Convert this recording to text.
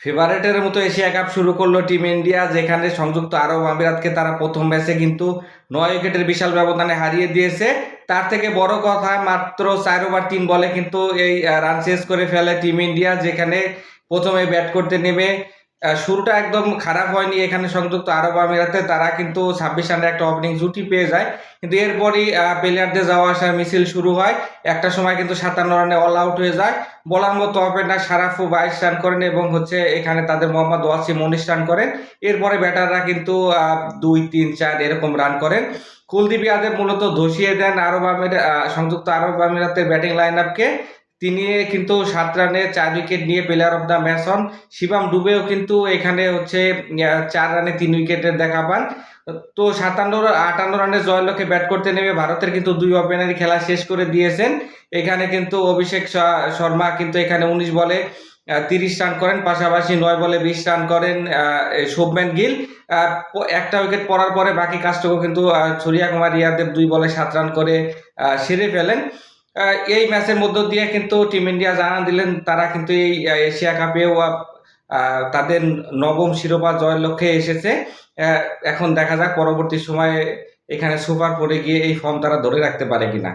ফেভারেটের মতো Asia cup শুরু করল টিম ইন্ডিয়া, যেখানে সংযুক্ত আরব আমিরাতকে তারা প্রথম ম্যাচে কিন্তু নয় উইকেটের বিশাল ব্যবধানে হারিয়ে দিয়েছে। তার থেকে বড় কথা মাত্র চার ওভার তিন বলে কিন্তু এই রান শেষ করে ফেলে টিম ইন্ডিয়া, যেখানে প্রথমে ব্যাট করতে নেমে শুরুটা একদম খারাপ হয়নি, এখানে সংযুক্ত আরব আমিরাতে, তারা কিন্তু ছাব্বিশ রানের একটা ওপেনিং জুটি পেয়ে যায়। কিন্তু এরপরই প্লেয়ারদের যাওয়া আসা মিছিল শুরু হয়। একটা সময় কিন্তু সাতান্ন রানে অল আউট হয়ে যায়। বলার মতো ওপেনার সারাফু বাইশ রান করেন এবং হচ্ছে এখানে তাদের মোহাম্মদ ওয়াসিম উনিশ রান করেন। এরপরে ব্যাটাররা কিন্তু দুই, তিন, চার এরকম রান করেন। কুলদীপ যাদব মূলত ধসিয়ে দেন আরব আমির সংযুক্ত আরব আমিরাতের ব্যাটিং লাইন আপকে তিনি কিন্তু সাত রানে চার উইকেট নিয়ে প্লেয়ার অফ দ্য ম্যাচ হন। শিবাম ডুবেও কিন্তু এখানে হচ্ছে চার রানে তিন উইকেটের দেখা পান। তো সাতান্ন, আটান্ন রানের জয়লক্ষ্যে ব্যাট করতে নেমে ভারতের কিন্তু দুই ওপেনারই খেলা শেষ করে দিয়েছেন। এখানে কিন্তু অভিষেক শর্মা কিন্তু এখানে উনিশ বলে তিরিশ রান করেন। পাশাপাশি নয় বলে বিশ রান করেন শুভম্যান গিল। একটা উইকেট পড়ার পরে বাকি কাজটুকু কিন্তু সূর্যা কুমার ইয়াদব দুই বলে সাত রান করে সেরে ফেলেন। এই ম্যাচের মধ্য দিয়ে কিন্তু টিম ইন্ডিয়া জানান দিলেন, তারা কিন্তু এই এশিয়া কাপেও তাদের নবম শিরোপা জয়ের লক্ষ্যে এসেছে। এখন দেখা যাক পরবর্তী সময়ে এখানে সুপার পরে গিয়ে এই ফর্ম তারা ধরে রাখতে পারে কিনা।